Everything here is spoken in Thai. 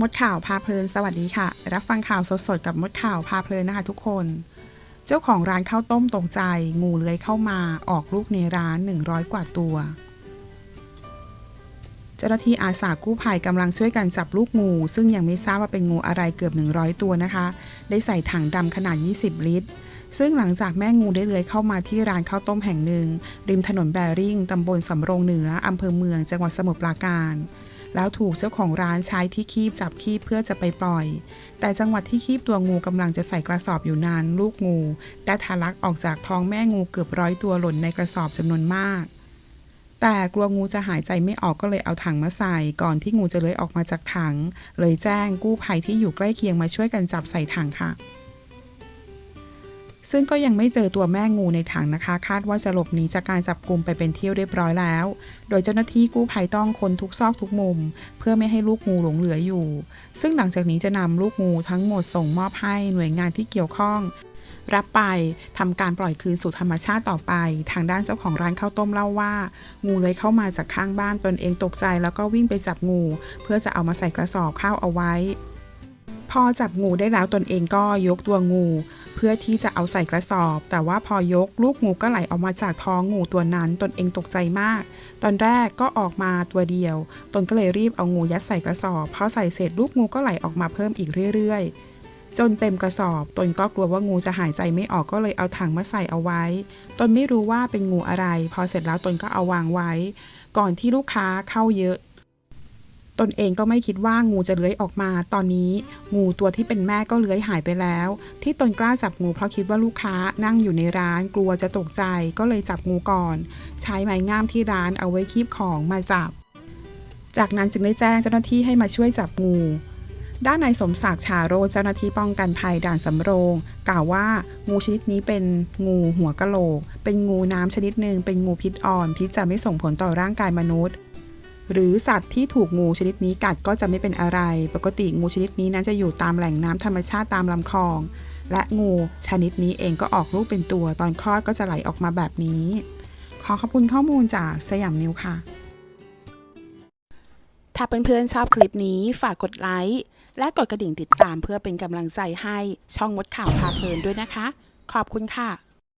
มดข่าวพาเพลินสวัสดีค่ะ รับฟังข่าวสดๆกับมดข่าวพาเพลินนะคะทุกคน เจ้าของร้านข้าวต้มตกใจ งูเลื้อยเข้ามาออกลูกในร้าน 100 กว่าตัว เจ้าหน้าที่อาสากู้ภัยกำลังช่วยกันจับลูกงู ซึ่งยังไม่ทราบว่าเป็นงูอะไรเกือบ 100 ตัวนะคะ ได้ใส่ถังดำขนาด 20 ลิตร ซึ่งหลังจากแม่งูได้เลื้อยเข้ามาที่ร้านข้าวต้มแห่งหนึ่ง ริมถนนแบริ่งตำบลสำโรงเหนืออำเภอเมืองจังหวัดสมุทรปราการ แล้วถูกเจ้าของร้านใช้ที่คีบจับคีบเพื่อจะไปปล่อย แต่จังหวัดที่คีบตัวงูกำลังจะใส่กระสอบอยู่นาน ลูกงูได้ทะลักออกจากท้องแม่งูเกือบร้อยตัวหล่นในกระสอบจำนวนมาก แต่กลัวงูจะหายใจไม่ออกก็เลยเอาถังมาใส่ก่อนที่งูจะเลื้อยออกมาจากถัง เลยแจ้งกู้ภัยที่อยู่ใกล้เคียงมาช่วยกันจับใส่ถังค่ะ ซึ่งก็ยังไม่เจอตัวแม่งูในถังนะคะ คาดว่าจะหลบหนีจากการจับกลุ่มไปเป็นเที่ยวเรียบร้อยแล้ว โดยเจ้าหน้าที่กู้ภัยต้องค้นทุกซอกทุกมุม เพื่อไม่ให้ลูกงูหลงเหลืออยู่ ซึ่งหลังจากนี้จะนำลูกงูทั้งหมดส่งมอบให้หน่วยงานที่เกี่ยวข้องรับไปทำการปล่อยคืนสู่ธรรมชาติต่อไป ทางด้านเจ้าของร้านข้าวต้มเล่าว่า งูเลื้อยเข้ามาจากข้างบ้านตนเองตกใจแล้วก็วิ่งไปจับงู เพื่อจะเอามาใส่กระสอบข้าวเอาไว้ พอจับงูได้แล้วตนเองก็ยกตัวงู เพื่อที่จะเอาใส่กระสอบ แต่ว่าพอยกลูกงูก็ไหลออกมาจากท้องงูตัวนั้น ตนเองตกใจมาก ตอนแรกก็ออกมาตัวเดียว ตนก็เลยรีบเอางูยัดใส่กระสอบพอใส่เสร็จลูกงูก็ไหลออกมาเพิ่มอีกเรื่อยๆ จนเต็มกระสอบ ตนก็กลัวว่างูจะหายใจไม่ออกก็เลยเอาถังมาใส่เอาไว้ ตนไม่รู้ว่าเป็นงูอะไร พอเสร็จแล้วตนก็เอาวางไว้ ก่อนที่ลูกค้าเข้าเยอะ ตนเองก็ไม่คิดว่างูจะเลื้อยออกมา ตอนนี้ งูตัวที่เป็นแม่ก็เลื้อยหายไปแล้ว ที่ตนกล้าจับงูเพราะคิดว่าลูกค้านั่งอยู่ในร้านกลัวจะตกใจก็เลยจับงูก่อน ใช้ไม้งามที่ร้านเอาไว้คีบของมาจับ จากนั้นจึงได้แจ้งเจ้าหน้าที่ให้มาช่วยจับงูด้านนายสมศักดิ์ชาโรเจ้าหน้าที่ป้องกันภัยด่านสำโรง กล่าวว่างูชนิดนี้เป็นงูหัวกะโหลก เป็นงูน้ำชนิดหนึ่งเป็นงูพิษอ่อน พิษจะไม่ส่งผลต่อร่างกายมนุษย์ หรือสัตว์ที่ถูกงูชนิดนี้กัดก็จะไม่เป็นอะไร ปกติงูชนิดนี้นั้นจะอยู่ตามแหล่งน้ำธรรมชาติตามลำคลอง และงูชนิดนี้เองก็ออกลูกเป็นตัว ตอนคลอดก็จะไหลออกมาแบบนี้ ขอขอบคุณข้อมูลจากสยามนิวค่ะ ถ้าเพื่อนๆชอบคลิปนี้ฝากกดไลค์และกดกระดิ่งติดตามเพื่อเป็นกำลังใจให้ช่องมดข่าวพาเพลินด้วยนะคะ ขอบคุณค่ะ